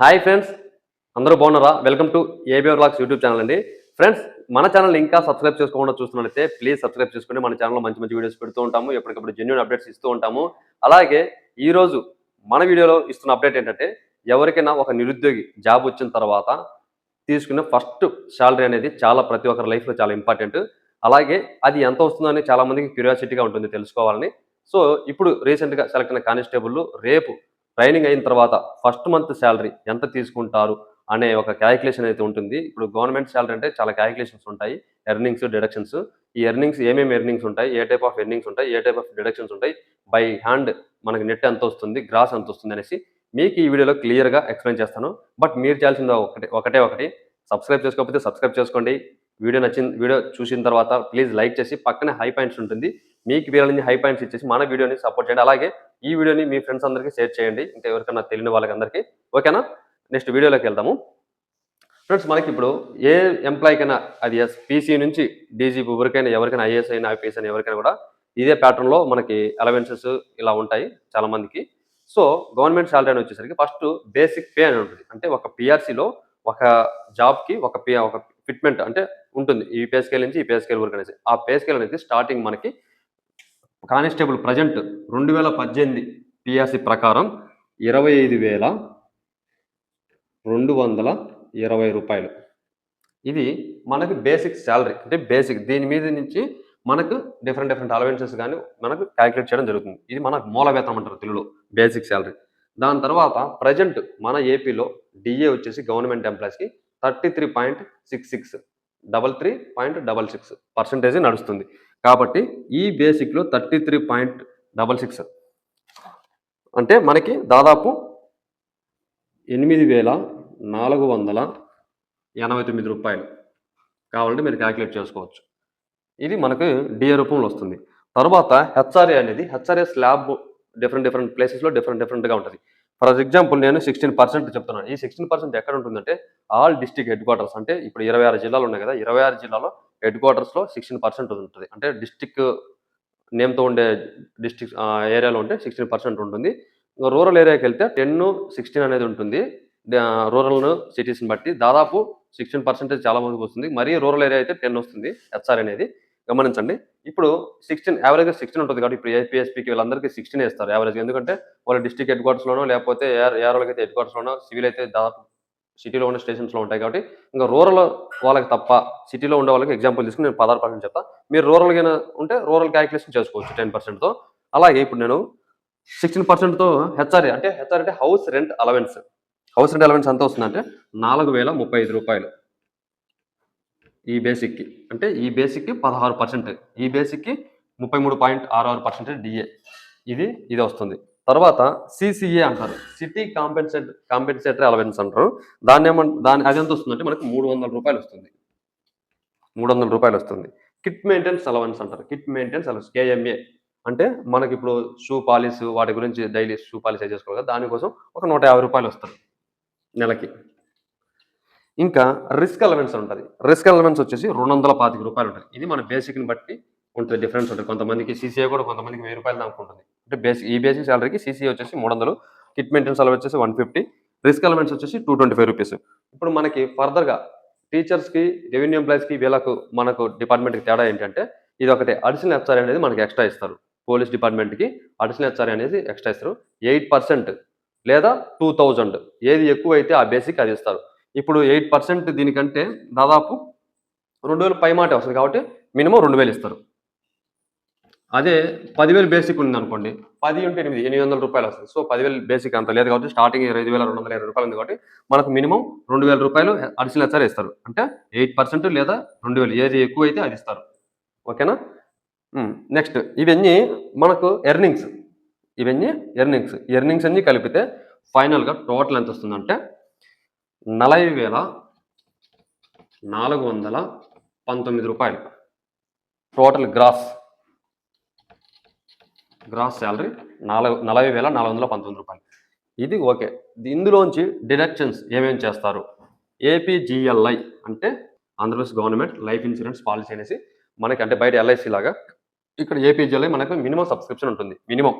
Hi friends అందరూ బాగున్నారా? Welcome to ABR blogs YouTube channel అండి. ఫ్రెండ్స్ మన ఛానల్ ఇంకా సబ్స్క్రైబ్ చేసుకోకుండా చూస్తున్నట్లయితే ప్లీజ్ సబ్స్క్రైబ్ చేసుకుని మన ఛానల్లో మంచి మంచి వీడియోస్ పెడుతూ ఉంటాము ఎప్పటికప్పుడు జెన్యున్ అప్డేట్స్ ఇస్తూ ఉంటాము. అలాగే ఈరోజు మన వీడియోలో ఇస్తున్న అప్డేట్ ఏంటంటే ఎవరికైనా ఒక నిరుద్యోగి జాబ్ వచ్చిన తర్వాత తీసుకున్న ఫస్ట్ శాలరీ అనేది చాలా ప్రతి ఒక్కరి లైఫ్లో చాలా ఇంపార్టెంట్ అలాగే అది ఎంత వస్తుందని చాలామందికి క్యూరియాసిటీగా ఉంటుంది తెలుసుకోవాలని. సో ఇప్పుడు రీసెంట్గా సెలెక్ట్ అయిన కానిస్టేబుల్ రేపు ట్రైనింగ్ అయిన తర్వాత ఫస్ట్ మంత్ శాలరీ ఎంత తీసుకుంటారు అనే ఒక క్యాలిక్యులేషన్ అయితే ఉంటుంది. ఇప్పుడు గవర్నమెంట్ శాలరీ అంటే చాలా క్యాలిక్యులేషన్స్ ఉంటాయి. Earnings deductions. ఈ ఎర్నింగ్స్ ఏమేమి ఎర్నింగ్స్ ఉంటాయి? ఏ టైప్ ఆఫ్ ఎర్నింగ్స్ ఉంటాయి? ఏ టైప్ ఆఫ్ డిడక్షన్స్ ఉంటాయి? బై హ్యాండ్ మనకి నెట్ ఎంత వస్తుంది? గ్రాస్ ఎంత వస్తుంది? అనేసి మీకు ఈ వీడియోలో క్లియర్గా ఎక్స్ప్లెయిన్ చేస్తాను. బట్ మీరు చేయాల్సింది ఒకటి ఒకటే ఒకటి. సబ్స్క్రైబ్ చేసుకోకపోతే సబ్స్క్రైబ్ చేసుకోండి. వీడియో నచ్చిన వీడియో చూసిన తర్వాత ప్లీజ్ లైక్ చేసి పక్కనే హై పాయింట్స్ ఉంటుంది. మీకు వీళ్ళని హై పాయింట్స్ ఇచ్చేసి మన వీడియోని సపోర్ట్ చేయండి. అలాగే ఈ వీడియోని మీ ఫ్రెండ్స్ అందరికీ షేర్ చేయండి. ఇంకా ఎవరికైనా తెలియని వాళ్ళకి అందరికీ ఓకేనా? నెక్స్ట్ వీడియోలోకి వెళ్దాము. ఫ్రెండ్స్ మనకి ఇప్పుడు ఏ ఎంప్లాయీకైనా అది ఎస్ పీసీ నుంచి డీజీ ఎవరికైనా ఎవరికైనా ఐఏఎస్ అయినా ఐపీఎస్ అయినా ఎవరికైనా కూడా ఇదే ప్యాటర్న్లో మనకి అలవెన్సెస్ ఇలా ఉంటాయి చాలా మందికి సో గవర్నమెంట్ శాలరీ అని వచ్చేసరికి ఫస్ట్ బేసిక్ పే అని ఉంటుంది. అంటే ఒక పిఆర్సీలో ఒక జాబ్కి ఒక పే ఒక ఫిట్మెంట్ అంటే ఉంటుంది. ఈ పే స్కేల్ నుంచి ఈ పే స్కేల్ వరకు అనేసి. ఆ పే స్కేల్ అనేది స్టార్టింగ్ మనకి కానిస్టేబుల్ ప్రజెంట్ రెండు వేల పద్దెనిమిది పిఆర్సీ ప్రకారం ఇరవై ఐదు వేల రెండు వందల ఇరవై రూపాయలు. ఇది మనకు బేసిక్ శాలరీ అంటే బేసిక్ దీని మీద నుంచి మనకు డిఫరెంట్ డిఫరెంట్ అలవెన్సెస్ కానీ మనకు క్యాలిక్యులేట్ చేయడం జరుగుతుంది. ఇది మన మూల వేతనం అంటారు తెలుగులో బేసిక్ శాలరీ దాని తర్వాత ప్రజెంట్ మన ఏపీలో డిఏ వచ్చేసి గవర్నమెంట్ ఎంప్లాయీస్కి thirty three point six six double three point double six percentage నడుస్తుంది. కాబట్టి ఈ బేసిక్లో thirty three point double six అంటే మనకి దాదాపు ఎనిమిది వేల నాలుగు వందల ఎనభై తొమ్మిది రూపాయలు కావాలంటే మీరు క్యాలిక్యులేట్ చేసుకోవచ్చు. ఇది మనకు డిఏ రూపంలో వస్తుంది. తర్వాత హెచ్ఆర్ఏ అనేది హెచ్ఆర్ఏ స్లాబ్ డిఫరెంట్ డిఫరెంట్ ప్లేసెస్లో డిఫరెంట్ డిఫరెంట్గా ఉంటుంది. ఫర్ ఎగ్జాంపుల్ నేను సిక్స్టీన్ పర్సెంట్ చెప్తున్నాను. ఈ సిక్స్టీన్ పర్సెంట్ ఎక్కడ ఉంటుందంటే ఆల్ డిస్టిక్ హెడ్ క్వార్టర్స్ అంటే ఇప్పుడు ఇరవై ఆరు జిల్లాలు ఉన్నాయి కదా ఇరవై ఆరు జిల్లాలో హెడ్ క్వార్టర్స్లో సిక్స్టీన్ పర్సెంట్ ఉంటుంది. అంటే డిస్టిక్ నేమ్తో ఉండే డిస్టిక్ ఏరియాలో ఉంటే సిక్స్టీన్ పర్సెంట్ ఉంటుంది. ఇంకా రూరల్ ఏరియాకి వెళ్తే టెన్ సిక్స్టీన్ అనేది ఉంటుంది. రూరల్ సిటీస్ని బట్టి దాదాపు సిక్స్టీన్ పర్సెంటేజ్ చాలా మందికి వస్తుంది. మరీ రూరల్ ఏరియా అయితే టెన్ వస్తుంది హెచ్ఆర్ అనేది. గమనించండి. ఇప్పుడు సిక్స్టీన్ యావరేజ్గా సిక్స్టీన్ ఉంటుంది కాబట్టి ఇప్పుడు ఏపీఎస్పీకి వీళ్ళందరికీ సిక్స్టీన్ వేస్తారు యావరేజ్ ఎందుకంటే వాళ్ళ డిస్ట్రిక్ట్ హెడ్ క్వార్టర్స్లోనో లేకపోతే ఏఆర్ ఏఆర్ఓలకి అయితే హెడ్ క్వార్టర్స్లోనో సివిల్ అయితే దాదాపు సిటీలో ఉన్న స్టేషన్స్లో ఉంటాయి కాబట్టి ఇంకా రూరల్ వాళ్ళకి తప్ప సిటీలో ఉండే వాళ్ళకి ఎగ్జాంపుల్ తీసుకుని నేను పదహారు పర్సెంట్ చెప్తా. మీరు రూరల్గా ఉంటే రూరల్ క్యాలిక్యులేషన్ చేసుకోవచ్చు టెన్ పర్సెంట్తో అలాగే ఇప్పుడు నేను సిక్స్టీన్ పర్సెంట్తో హెచ్ఆర్ఏ అంటే హెచ్ఆర్ అంటే house rent allowance house rent allowance ఎంత వస్తుందంటే నాలుగు వేల ముప్పై ఐదు రూపాయలు. ఈ బేసిక్కి అంటే ఈ బేసిక్కి పదహారు పర్సెంట్ ఈ బేసిక్కి ముప్పై మూడు పాయింట్ ఆరు ఆరు పర్సెంట్ డిఏ ఇది ఇది వస్తుంది. తర్వాత సిసిఏ అంటారు. సిటీ కాంపెన్సేట్ కాంపెన్సేటరీ అలవెన్స్ అంటారు. దాన్ని ఏమంట దాని అది ఎంత వస్తుందంటే మనకి మూడు వందల రూపాయలు వస్తుంది. మూడు వందల రూపాయలు వస్తుంది. కిట్ మెయింటెనెన్స్ అలవెన్స్ అంటారు. కిట్ మెయింటెనెన్స్ అలవెన్స్ కేఎంఏ అంటే మనకి ఇప్పుడు షూ పాలిస్ వాటి గురించి డైలీ షూ పాలిస్ చేసుకోవాలి కదా దానికోసం ఒక నూట యాభై రూపాయలు వస్తుంది నెలకి. ఇంకా రిస్క్ అలవెన్స్ ఉంటుంది రిస్క్ అలవెన్స్ వచ్చేసి రెండు వందల పాతిక రూపాయలు ఉంటుంది. ఇది మన బేసిక్ని బట్టి ఉంటుంది డిఫరెన్స్ ఉంటుంది. కొంతమందికి సీసీఏ కూడా కొంతమందికి వెయ్యి రూపాయలు దాకా ఉంటుంది. అంటే బేసిక్ ఈ బేసిక్ శాలరీకి సీసీ వచ్చేసి మూడు వందలు కిట్ మెయింటెనెన్స్ అలవెన్స్ వచ్చేసి వన్ ఫిఫ్టీ రిస్క్ అలవెన్స్ వచ్చేసి టూ ట్వంటీ ఫైవ్ రూపీస్ ఇప్పుడు మనకి ఫర్దర్గా టీచర్స్కి రెవెన్యూ ఎంప్లాయీస్కి వీళ్ళకు మనకు డిపార్ట్మెంట్కి తేడా ఏంటంటే ఇది ఒకటి అడిషనల్ హెచ్ఆర్ అనేది మనకి ఎక్స్ట్రా ఇస్తారు. పోలీస్ డిపార్ట్మెంట్కి అడిషనల్ హెచ్ఆర్ అనేది ఎక్స్ట్రా ఇస్తారు. ఎయిట్ పర్సెంట్ లేదా టూ థౌజండ్ ఏది ఎక్కువ అయితే ఆ బేసిక్ అది ఇస్తారు. ఇప్పుడు ఎయిట్ పర్సెంట్ దీనికంటే దాదాపు రెండు వేలు పై మాట వస్తుంది కాబట్టి మినిమం రెండు వేలు ఇస్తారు. అదే పదివేలు బేసిక్ ఉంది అనుకోండి పది ఉంటే ఎనిమిది ఎనిమిది వందల రూపాయలు వస్తుంది. సో పదివేలు బేసిక్ అంత లేదు కాబట్టి స్టార్టింగ్ ఐదు వేల రెండు వందల ఇరవై రూపాయలు ఉంది కాబట్టి మనకు మినిమం రెండు వేల రూపాయలు అడిషనల్ హెచ్ఆర్ ఇస్తారు. అంటే ఎయిట్ పర్సెంట్ లేదా రెండు వేలు. ఏది ఎక్కువ అయితే అది ఇస్తారు. ఓకేనా నెక్స్ట్ hmm. ఇవన్నీ మనకు ఎర్నింగ్స్ ఇవన్నీ ఎర్నింగ్స్ ఎర్నింగ్స్ అన్నీ కలిపితే ఫైనల్గా టోటల్ ఎంత వస్తుందంటే నలభై వేల నాలుగు వందల పంతొమ్మిది రూపాయలు. టోటల్ గ్రాస్ గ్రాస్ శాలరీ నాలుగు నలభై వేల నాలుగు వందల పంతొమ్మిది రూపాయలు. ఇది ఓకే. ఇందులోంచి డిడక్షన్స్ ఏమేమి చేస్తారు? ఏపీజిఎల్ఐ అంటే Andhra Pradesh government life insurance policy అనేసి మనకి అంటే బయట ఎల్ఐసి లాగా ఇక్కడ ఏపీజిఎల్ఐ మనకు మినిమం సబ్స్క్రిప్షన్ ఉంటుంది. మినిమం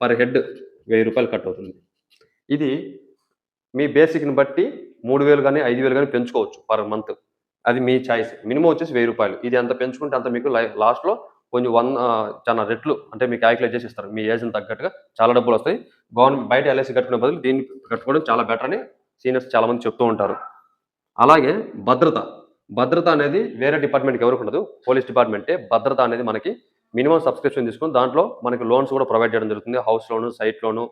పర్ హెడ్ వెయ్యి రూపాయలు కట్ అవుతుంది. ఇది మీ బేసిక్ని బట్టి మూడు వేలు కానీ ఐదు వేలు కానీ పెంచుకోవచ్చు పర్ మంత్. అది మీ చాయిస్. మినిమం వచ్చేసి వెయ్యి రూపాయలు. ఇది ఎంత పెంచుకుంటే అంత మీకు లాస్ట్లో కొంచెం వన్ చాలా రెట్లు అంటే మీకు క్యాలిక్యులేట్ చేసి ఇస్తారు. మీ ఏజ్ని తగ్గట్టుగా చాలా డబ్బులు వస్తాయి. గవర్నమెంట్ బయట ఎల్ఐసి కట్టుకునే బదులు దీన్ని కట్టుకోవడం చాలా బెటర్ అని సీనియర్స్ చాలామంది చెప్తూ ఉంటారు. అలాగే భద్రత. భద్రత అనేది వేరే డిపార్ట్మెంట్కి ఎవరికి ఉండదు. పోలీస్ డిపార్ట్మెంటే భద్రత అనేది మనకి మినిమం సబ్స్క్రిప్షన్ తీసుకుని దాంట్లో మనకి లోన్స్ కూడా ప్రొవైడ్ చేయడం జరుగుతుంది. House loan site loan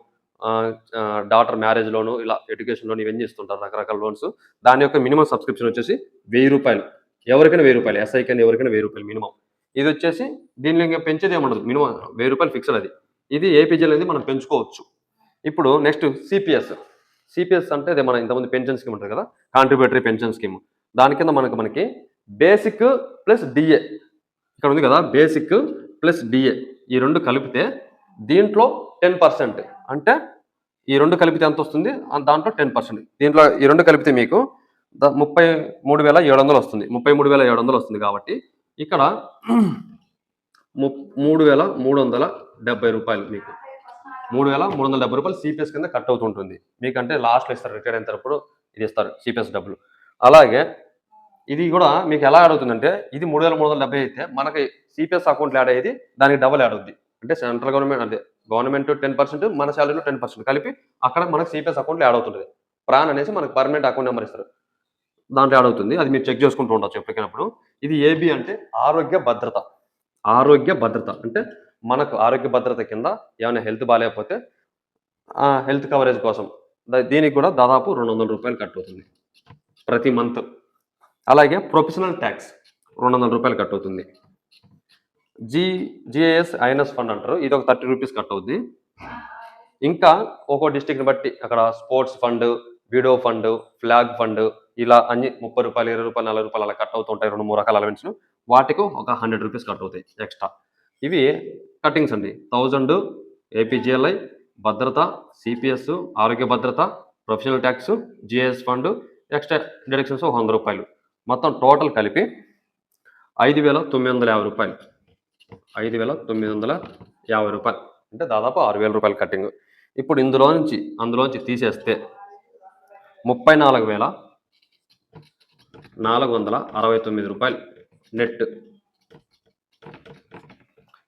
daughter marriage loan ఇలా ఎడ్యుకేషన్ లోన్ ఇవన్నీ ఇస్తుంటారు రకరకాల లోన్స్ దాని యొక్క మినిమం సబ్స్క్రిప్షన్ వచ్చేసి వెయ్యి రూపాయలు. ఎవరికైనా వెయ్యి రూపాయలు. ఎస్ఐ కింద ఎవరికైనా వెయ్యి రూపాయలు మినిమం ఇది వచ్చేసి దీనిలో ఇంకా పెంచేది ఏముండదు. మినిమం వెయ్యి రూపాయలు ఫిక్స్డ్ అది. ఇది ఏపీజీలో అనేది మనం పెంచుకోవచ్చు. ఇప్పుడు నెక్స్ట్ సిపిఎస్ సిపిఎస్ అంటే అదే మన ఇంతమంది పెన్షన్ స్కీమ్ ఉంటుంది కదా? Contributory pension scheme. దాని కింద మనకు మనకి బేసిక్ ప్లస్ డిఏ ఇక్కడ ఉంది కదా? బేసిక్ ప్లస్ డిఏ ఈ రెండు కలిపితే దీంట్లో టెన్ పర్సెంట్. అంటే ఈ రెండు కలిపితే ఎంత వస్తుంది? దాంట్లో టెన్ పర్సెంట్. దీంట్లో ఈ రెండు కలిపితే మీకు ద- ముప్పై మూడు వేల ఏడు వందలు వస్తుంది. ముప్పై మూడు వేల ఏడు వందలు వస్తుంది కాబట్టి ఇక్కడ ము- మూడు వేల మూడు వందల డెబ్బై రూపాయలు మీకు. మూడు వేల మూడు వందల డెబ్బై రూపాయలు సిపిఎస్ కింద కట్ అవుతుంటుంది. మీకంటే లాస్ట్లో ఇస్తారు రిటైర్ అయిన తరపుడు ఇది ఇస్తారు సిపిఎస్ డబ్బులు. అలాగే ఇది కూడా మీకు ఎలా యాడ్ అవుతుందంటే ఇది మూడు వేల మూడు వందల డెబ్బై అయితే మనకి సిపిఎస్ అకౌంట్లో యాడ్ అయ్యేది దానికి డబుల్ యాడ్ అవుద్ది. అంటే సెంట్రల్ గవర్నమెంట్ అంటే గవర్నమెంట్ టెన్ పర్సెంట్ మన శాలరీలో టెన్ పర్సెంట్ కలిపి అక్కడ మనకి సిపిఎస్ అకౌంట్లో యాడ్ అవుతుంది ప్రాన్ అనేసి మనకి పర్మనెంట్ అకౌంట్ నెంబర్ ఇస్తారు. దాంట్లో యాడ్ అవుతుంది. అది మీరు చెక్ చేసుకుంటూ ఉండొచ్చు ఎప్పటికైనప్పుడు. ఇది ఏబి అంటే ఆరోగ్య భద్రత. ఆరోగ్య భద్రత. అంటే మనకు ఆరోగ్య భద్రత కింద ఏమైనా హెల్త్ బాగాలేకపోతే హెల్త్ కవరేజ్ కోసం దీనికి కూడా దాదాపు రెండు వందల రూపాయలు కట్ అవుతుంది. ప్రతి మంత్. అలాగే ప్రొఫెషనల్ ట్యాక్స్ రెండు వందల రూపాయలు కట్ అవుతుంది. జీ జిఏఎస్ ఐఎన్ఎస్ ఫండ్ అంటారు. ఇది ఒక థర్టీ రూపీస్ కట్ అవుద్ది. ఇంకా ఒక్కో డిస్టిక్ని బట్టి అక్కడ sports fund video fund flag fund ఇలా అన్ని ముప్పై రూపాయలు ఇరవై రూపాయలు నలభై రూపాయలు అలా కట్ అవుతుంటాయి రెండు మూడు రకాల అలవెన్స్ వాటికి ఒక హండ్రెడ్ రూపీస్ కట్ అవుతాయి ఎక్స్ట్రా ఇవి కటింగ్స్ అండి. థౌజండ్ ఏపీజిఎల్ఐ భద్రత సిపిఎస్ ఆరోగ్య భద్రత professional tax GS fund extra deductions ఒక వంద రూపాయలు. మొత్తం టోటల్ కలిపి ఐదు వేల తొమ్మిది వందల యాభై రూపాయలు. ఐదు వేల తొమ్మిది వందల యాభై రూపాయలు. అంటే దాదాపు ఆరు వేల రూపాయలు కట్టింగ్ ఇప్పుడు ఇందులో నుంచి అందులోంచి తీసేస్తే ముప్పై నాలుగు వేల నాలుగు వందల అరవై తొమ్మిది రూపాయలు నెట్.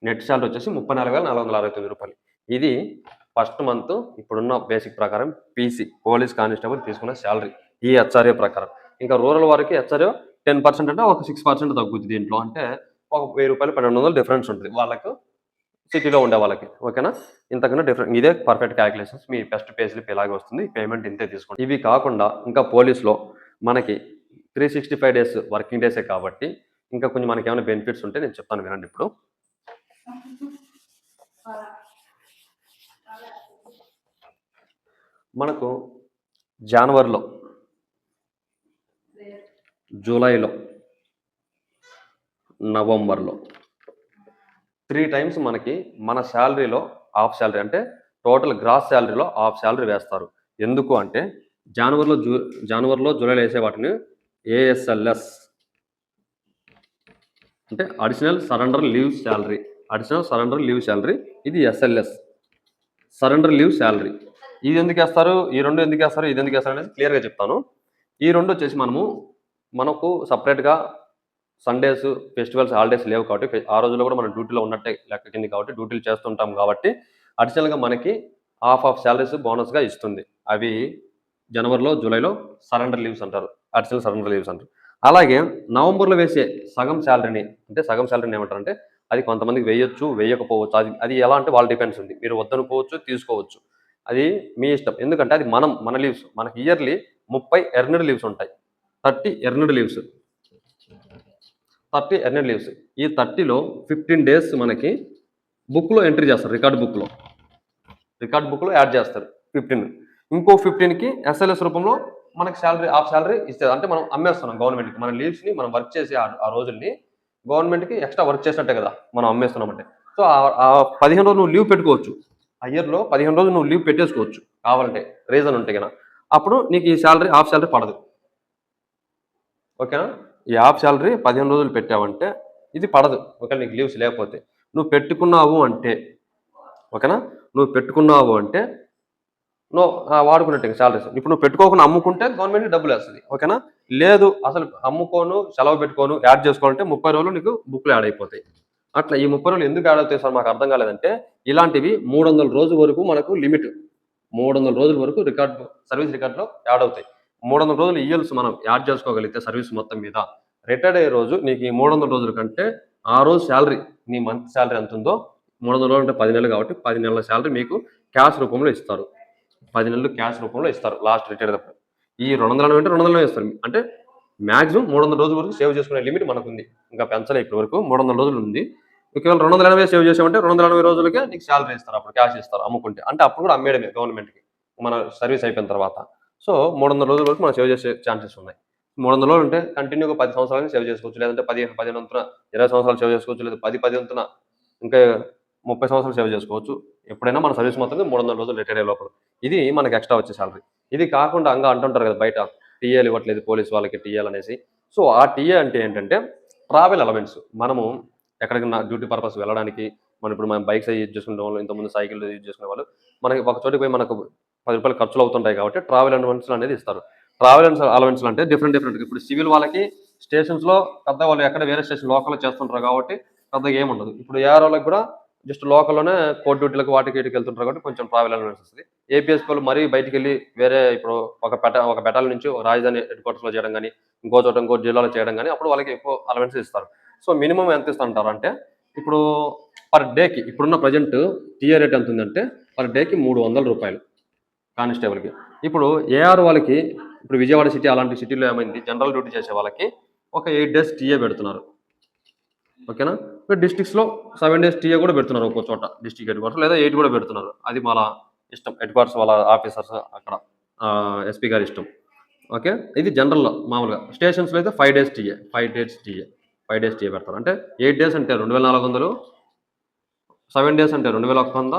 నెట్ శాలరీ వచ్చేసి ముప్పై నాలుగు వేల నాలుగు వందల అరవై తొమ్మిది రూపాయలు. ఇది ఫస్ట్ మంత్ ఇప్పుడున్న బేసిక్ ప్రకారం పీసీ పోలీస్ కానిస్టేబుల్ తీసుకున్న శాలరీ ఈ హెచ్ఆర్ఏ ప్రకారం. ఇంకా రూరల్ వారికి హెచ్ఆర్ఏ టెన్ పర్సెంట్ అంటే ఒక సిక్స్ పర్సెంట్ తగ్గుద్ది దీంట్లో. అంటే ఒక వెయ్యి రూపాయలు పన్నెండు వందలు డిఫరెన్స్ ఉంటుంది. వాళ్ళకు సిటీలో ఉండే వాళ్ళకి. ఓకేనా? ఇంతకన్నా డిఫరెంట్ ఇదే పర్ఫెక్ట్ క్యాలిక్యులేషన్స్ మీ బెస్ట్ పే స్లిప్ ఇలాగే వస్తుంది. పేమెంట్ ఇంతే తీసుకోండి. ఇవి కాకుండా ఇంకా పోలీస్లో మనకి three sixty five days working డేసే కాబట్టి ఇంకా కొంచెం మనకి ఏమైనా బెనిఫిట్స్ ఉంటే నేను చెప్తాను వినండి ఇప్పుడు. మనకు జనవరిలో జూలైలో నవంబర్లో త్రీ టైమ్స్ మనకి మన శాలరీలో హాఫ్ శాలరీ అంటే టోటల్ గ్రాస్ శాలరీలో హాఫ్ శాలరీ వేస్తారు. ఎందుకు అంటే జనవరిలో జూ జనవరిలో జూలైలో వేసే వాటిని ఏఎస్ఎల్ఎస్ అంటే additional surrender leave salary additional surrender leave salary ఇది ఎస్ఎల్ఎస్ సరెండర్ లీవ్ శాలరీ ఇది ఎందుకు వేస్తారు? ఈ రెండు ఎందుకు వేస్తారు? ఇది ఎందుకు వేస్తారు అనేది క్లియర్గా చెప్తాను. ఈ రెండు వచ్చేసి మనము మనకు సపరేట్గా సండేస్ ఫెస్టివల్స్ హాలిడేస్ లేవు కాబట్టి ఆ రోజుల్లో కూడా మనం డ్యూటీలో ఉన్నట్టే లెక్క కింది కాబట్టి డ్యూటీలు చేస్తుంటాం కాబట్టి అడిషనల్గా మనకి హాఫ్ ఆఫ్ శాలరీస్ బోనస్గా ఇస్తుంది. అవి జనవరిలో జూలైలో సరెండర్ లీవ్స్ అంటారు. అడిషనల్ సడన్ లీవ్స్ అంటారు. అలాగే నవంబర్లో వేసే సగం శాలరీని అంటే సగం శాలరీని ఏమంటారు అంటే అది కొంతమందికి వేయొచ్చు వేయకపోవచ్చు. అది అది ఎలా అంటే వాళ్ళ డిపెండ్స్ ఉంది. మీరు వద్దనుకోవచ్చు తీసుకోవచ్చు. అది మీ ఇష్టం. ఎందుకంటే అది మనం మన లీవ్స్ మనకి ఇయర్లీ ముప్పై ఎర్నడ్ లీవ్స్ ఉంటాయి. Thirty earned leaves thirty earned leaves ఈ థర్టీలో ఫిఫ్టీన్ డేస్ మనకి బుక్లో ఎంట్రీ చేస్తారు రికార్డ్ బుక్లో. రికార్డ్ బుక్లో యాడ్ చేస్తారు ఫిఫ్టీన్. ఇంకో ఫిఫ్టీన్కి ఎస్ఎల్ఎస్ రూపంలో మనకి శాలరీ ఆఫ్ శాలరీ ఇస్తారు. అంటే మనం అమ్మేస్తున్నాం గవర్నమెంట్కి మన లీవ్స్ని మనం వర్క్ చేసే ఆ- రోజుల్ని గవర్నమెంట్కి ఎక్స్ట్రా వర్క్ చేసినట్టే కదా మనం అమ్మేస్తున్నాం అంటే. సో ఆ- ఆ పదిహేను రోజులు నువ్వు లీవ్ పెట్టుకోవచ్చు. ఆ ఇయర్లో పదిహేను రోజులు నువ్వు లీవ్ పెట్టేసుకోవచ్చు. కావాలంటే రీజన్ ఉంటే కదా. అప్పుడు నీకు ఈ శాలరీ హాఫ్ శాలరీ పడదు. ఓకేనా? ఈ హాఫ్ శాలరీ పదిహేను రోజులు పెట్టావంటే ఇది పడదు. ఒకవేళ నీకు లీవ్స్ లేకపోతే. నువ్వు పెట్టుకున్నావు అంటే ఓకేనా? నువ్వు పెట్టుకున్నావు అంటే నో వాడుకున్నట్టు శాలరీస్ ఇప్పుడు నువ్వు పెట్టుకోకుండా అమ్ముకుంటే గవర్నమెంట్ డబ్బులు వేస్తుంది ఓకేనా? లేదు అసలు అమ్ముకోను సెలవు పెట్టుకోను యాడ్ చేసుకోవాలంటే ముప్పై రోజులు నీకు బుక్లు యాడ్ అయిపోతాయి. అట్లా ఈ ముప్పై రోజులు ఎందుకు యాడ్ అవుతాయి సార్? మాకు అర్థం కాలేదంటే ఇలాంటివి మూడు వందల రోజుల వరకు మనకు లిమిట్. మూడు వందల రోజుల వరకు రికార్డ్ సర్వీస్ రికార్డులో యాడ్ అవుతాయి. మూడు వందల రోజులు ఇయల్స్ మనం యాడ్ చేసుకోగలిగితే సర్వీస్ మొత్తం మీద రిటైర్డ్ అయ్యే రోజు నీకు ఈ మూడు వందల రోజుల కంటే ఆ రోజు శాలరీ నీ మంత్ శాలరీ ఎంత ఉందో మూడు వందల రోజులు అంటే పది నెలలు కాబట్టి పది నెలల శాలరీ మీకు క్యాష్ రూపంలో ఇస్తారు. పది నెలలు క్యాష్ రూపంలో ఇస్తారు లాస్ట్ రిటైర్ అప్పుడు ఈ రెండు వందల అంటే రెండు వందలు ఇస్తారు అంటే మాక్సిమం మూడు వందల రోజుల వరకు సేవ్ చేసుకునే లిమిట్ మనకు ఉంది ఇంకా పెంచలే ఇప్పటి వరకు మూడు వందల రోజులు ఉంది. ఒకవేళ రెండు వందల ఎనభై సేవ్ చేసామంటే రెండు వందల ఎనభై రోజులకే నీకు శాలరీ ఇస్తారు అప్పుడు క్యాష్ ఇస్తారు అమ్ముకుంటే. అంటే అప్పుడు కూడా అమ్మేయడమే గవర్నమెంట్కి మన సర్వీస్ అయిపోయిన తర్వాత. సో మూడు వందల రోజుల వరకు మనం సేవ్ చేసే ఛాన్సెస్ ఉన్నాయి. మూడు వందల రోజులు ఉంటే కంటిన్యూగా పది సంవత్సరాలు సేవ్ చేసుకోవచ్చు. లేదంటే పది పదిహేను వంతున ఇరవై సంవత్సరాలు సేవ్ చేసుకోవచ్చు. లేదా పది పది వంతున ఇంకా ముప్పై సంవత్సరాలు సేవ్ చేసుకోవచ్చు. ఎప్పుడైనా మన సర్వీస్ మొత్తం మూడు వందల రోజులు రిటైర్ అయ్యే లోపల. ఇది మనకి ఎక్స్ట్రా వచ్చే సాలరీ. ఇది కాకుండా అంగా అంటుంటారు కదా బయట టీఏలు ఇవ్వట్లేదు పోలీస్ వాళ్ళకి టీఏలు అనేసి. సో ఆ టీఏ అంటే ఏంటంటే ట్రావెల్ ఎలమెంట్స్ మనము ఎక్కడికైనా డ్యూటీ పర్పస్ వెళ్ళడానికి మనం ఇప్పుడు మనం బైక్స్ యూజ్ చేసుకునే వాళ్ళు ఇంతకుముందు సైకిల్ యూజ్ చేసుకునే వాళ్ళు మనకి ఒక చోటికి పోయి మనకు పది రూపాయలు ఖర్చులు అవుతుంటాయి కాబట్టి ట్రావెల్ అలవెన్స్ అనేది ఇస్తారు. ట్రావెల్ అలవెన్స్ అంటే డిఫరెంట్ డిఫరెంట్ ఇప్పుడు సివిల్ వాళ్ళకి స్టేషన్స్లో పెద్ద వాళ్ళు ఎక్కడ వేరే స్టేషన్ లోకల్ చేస్తుంటారు కాబట్టి పెద్దగా ఏముండదు. ఇప్పుడు ఏఆర్ వాళ్ళకి కూడా జస్ట్ లోకల్లోనే కోర్ట్ డ్యూటీలకు వాటికి వీటికి వెళ్తుంటారు కాబట్టి కొంచెం ట్రావెల్ అలవెన్స్ వస్తుంది. ఏపీఎస్ వాళ్ళు మరీ బయటికి వెళ్ళి వేరే ఇప్పుడు ఒక పెట ఒక పెటాల నుంచి రాజధాని హెడ్ క్వార్టర్స్లో చేయడం కానీ ఇంకో చోట ఇంకో జిల్లాలో చేయడం కానీ అప్పుడు వాళ్ళకి ఎక్కువ అలవెన్స్ ఇస్తారు. సో మినిమం ఎంత ఇస్తుంటారు అంటే ఇప్పుడు పర్ డేకి ఇప్పుడున్న ప్రజెంట్ టీఆర్ రేట్ ఎంత ఉందంటే పర్ డేకి మూడు వందల రూపాయలు కానిస్టేబుల్కి ఇప్పుడు ఏఆర్ వాళ్ళకి ఇప్పుడు విజయవాడ సిటీ అలాంటి సిటీలో ఏమైంది? జనరల్ డ్యూటీ చేసే వాళ్ళకి ఒక ఎయిట్ డేస్ టీఏ పెడుతున్నారు. ఓకేనా ఇప్పుడు డిస్ట్రిక్ట్స్లో సెవెన్ డేస్ టీఏ కూడా పెడుతున్నారు ఒక్కో చోట డిస్ట్రిక్ట్ హెడ్ క్వార్టర్ లేదా ఎయిట్ కూడా పెడుతున్నారు. అది మన ఇష్టం హెడ్ క్వార్టర్స్ వాళ్ళ ఆఫీసర్స్ అక్కడ ఎస్పీ గారి ఇష్టం. ఓకే? ఇది జనరల్లో మామూలుగా. స్టేషన్స్లో అయితే five days TA five days TA five days TA పెడతారు. అంటే ఎయిట్ డేస్ అంటే రెండు వేల నాలుగు వందలు సెవెన్ డేస్ అంటే రెండు వేల ఒక వంద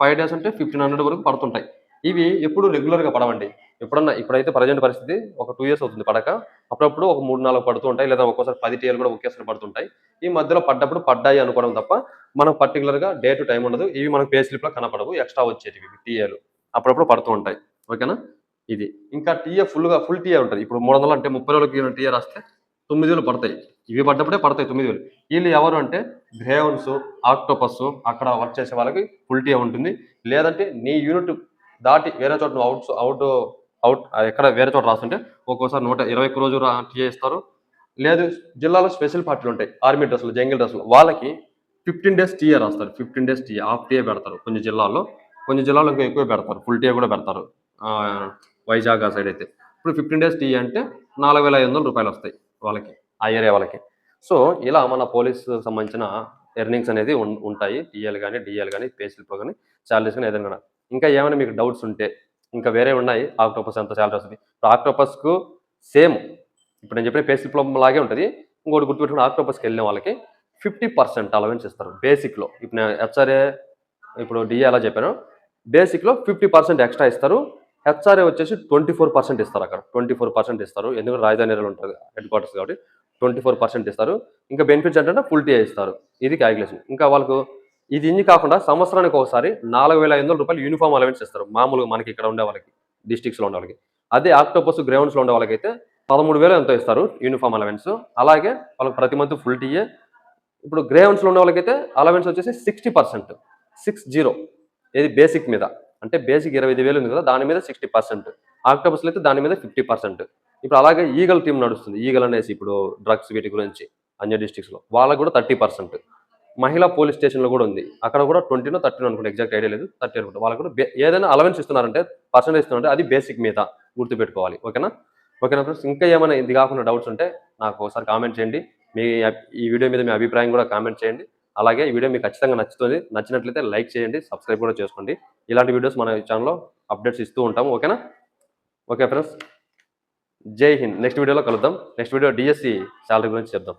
ఫైవ్ డేస్ అంటే ఫిఫ్టీన్ హండ్రెడ్ వరకు పడుతుంటాయి. ఇవి ఎప్పుడు రెగ్యులర్గా పడవండి. ఎప్పుడన్నా ఇప్పుడైతే ప్రజెంట్ పరిస్థితి ఒక టూ ఇయర్స్ అవుతుంది పడక. అప్పుడప్పుడు ఒక మూడు నాలుగు పడుతూ ఉంటాయి. లేదా ఒక్కోసారి పది టీఏలు కూడా ఒకేసారి పడుతుంటాయి. ఈ మధ్యలో పడ్డప్పుడు పడ్డాయి అనుకోవడం తప్ప మనకు పర్టికులర్గా డే టు టైం ఉండదు. ఇవి మనకు పే స్లిప్లో కనపడవు. ఎక్స్ట్రా వచ్చేటివి టీఏలు అప్పుడప్పుడు పడుతూ ఉంటాయి. ఓకేనా? ఇది. ఇంకా టీఏ ఫుల్గా ఫుల్ టీఏ ఉంటుంది. ఇప్పుడు మూడు వందలు అంటే ముప్పై రోజులకి టీఏ రాస్తే తొమ్మిది వేలు పడతాయి. ఇవి పడ్డప్పుడే పడతాయి తొమ్మిది వేలు. వీళ్ళు ఎవరు అంటే గ్రేవన్స్ ఆక్టోపస్ అక్కడ వర్క్ చేసే వాళ్ళకి ఫుల్ టీఏ ఉంటుంది. లేదంటే నీ యూనిట్ దాటి వేరే చోట నువ్వు అవుట్ అవుట్ అవుట్ ఎక్కడ వేరే చోట రాస్తుంటే ఒక్కోసారి నూట ఇరవై ఒక్క రోజు టీఏ ఇస్తారు లేదు జిల్లాలో స్పెషల్ పార్టీలు ఉంటాయి. ఆర్మీ డ్రెస్సులు జంగిల్ డ్రెస్సులు. వాళ్ళకి ఫిఫ్టీన్ డేస్ టీఏ రాస్తారు. Fifteen days TA half TA పెడతారు కొన్ని జిల్లాల్లో. కొన్ని జిల్లాలో ఇంకా ఎక్కువ పెడతారు. ఫుల్ టీఏ కూడా పెడతారు. వైజాగ్ ఆ సైడ్ అయితే. ఇప్పుడు ఫిఫ్టీన్ డేస్ టీఏ అంటే నాలుగు వేల ఐదు వందల రూపాయలు వస్తాయి వాళ్ళకి ఆ ఏరియా వాళ్ళకి. సో ఇలా మన పోలీస్ సంబంధించిన ఎర్నింగ్స్ అనేది ఉంటాయి. టీఏలు కానీ డిఏలు కానీ పే కానీ శాలరీస్ కానీ ఏదైనా ఇంకా ఏమైనా మీకు డౌట్స్ ఉంటే ఇంకా వేరే ఉన్నాయి ఆక్టోపస్ ఎంత శాలరీ వస్తుంది. ఇప్పుడు ఆక్టోపస్కు సేమ్ ఇప్పుడు నేను చెప్పిన పే స్లిప్ లాగే ఉంటుంది. ఇంకోటి గుర్తుపెట్టుకుని ఆక్టోపస్కి వెళ్ళిన వాళ్ళకి ఫిఫ్టీ పర్సెంట్ అలవెన్స్ ఇస్తారు బేసిక్లో. ఇప్పుడు నేను హెచ్ఆర్ఏ ఇప్పుడు డిఏ ఎలా చెప్పాను. బేసిక్లో ఫిఫ్టీ పర్సెంట్ ఎక్స్ట్రా ఇస్తారు. హెచ్ఆర్ఏ వచ్చేసి ట్వంటీ ఫోర్ పర్సెంట్ ఇస్తారు అక్కడ. ట్వంటీ ఫోర్ పర్సెంట్ ఇస్తారు. ఎందుకంటే రాజధాని ఉంటుంది హెడ్ క్వార్టర్స్ కాబట్టి ట్వంటీ ఫోర్ పర్సెంట్ ఇస్తారు. ఇంకా బెనిఫిట్స్ ఏంటంటే ఫుల్ టీఏ ఇస్తారు. ఇది క్యాలిక్యులేషన్ ఇంకా వాళ్ళకు ఇది ఇన్ని కాకుండా సంవత్సరానికి ఒకసారి నాలుగు వేల ఐదు వందల రూపాయలు యూనిఫామ్ అలవెన్స్ ఇస్తారు. మామూలుగా మనకి ఇక్కడ ఉండే వాళ్ళకి డిస్ట్రిక్ట్స్లో ఉండే వాళ్ళకి. అదే ఆక్టోపస్ గ్రౌండ్స్లో ఉండే వాళ్ళకైతే అయితే పదమూడు వేలు ఎంతో ఇస్తారు యూనిఫామ్ అలవెన్స్ అలాగే వాళ్ళకి ప్రతి మంత్ ఫుల్ టీఏ ఇప్పుడు గ్రేవెన్స్లో ఉన్న వాళ్ళకైతే అలవెన్స్ వచ్చేసి సిక్స్టీ పర్సెంట్ సిక్స్ జీరో ఇది బేసిక్ మీద అంటే బేసిక్ ఇరవై ఐదు వేలు ఉంది కదా దాని మీద సిక్స్టీ పర్సెంట్ ఆక్టోపస్లో అయితే దాని మీద ఫిఫ్టీ పర్సెంట్ ఇప్పుడు అలాగే ఈగల్ టీం నడుస్తుంది. ఈగల్ అనేసి ఇప్పుడు డ్రగ్స్ వీటి గురించి అన్ని డిస్ట్రిక్ట్స్లో వాళ్ళకు కూడా థర్టీ పర్సెంట్ మహిళా పోలీస్ స్టేషన్లో కూడా ఉంది. అక్కడ కూడా ట్వంటీనో థర్టీనో అనుకుంటే ఎగ్జాక్ట్ ఐడియా లేదు. థర్టీ అనుకుంటే. వాళ్ళకు కూడా ఏదైనా అలవెన్స్ ఇస్తున్నారంటే పర్సెంటేజ్ ఇస్తున్నారంటే అది బేసిక్ మీద గుర్తుపెట్టుకోవాలి. ఓకేనా? ఓకేనా ఫ్రెండ్స్ ఇంకా ఏమైనా ఇది కాకుండా డౌట్స్ ఉంటే నాకు ఒకసారి కామెంట్ చేయండి. మీ ఈ వీడియో మీద మీ అభిప్రాయం కూడా కామెంట్ చేయండి. అలాగే ఈ వీడియో మీకు ఖచ్చితంగా నచ్చుతుంది. నచ్చినట్లయితే లైక్ చేయండి సబ్స్క్రైబ్ కూడా చేసుకోండి. ఇలాంటి వీడియోస్ మన ఛానల్లో అప్డేట్స్ ఇస్తూ ఉంటాము. ఓకేనా? ఓకే ఫ్రెండ్స్ జై హింద్. నెక్స్ట్ వీడియోలో కలుద్దాం. నెక్స్ట్ వీడియో డిఎస్సి శాలరీ గురించి చెప్దాం.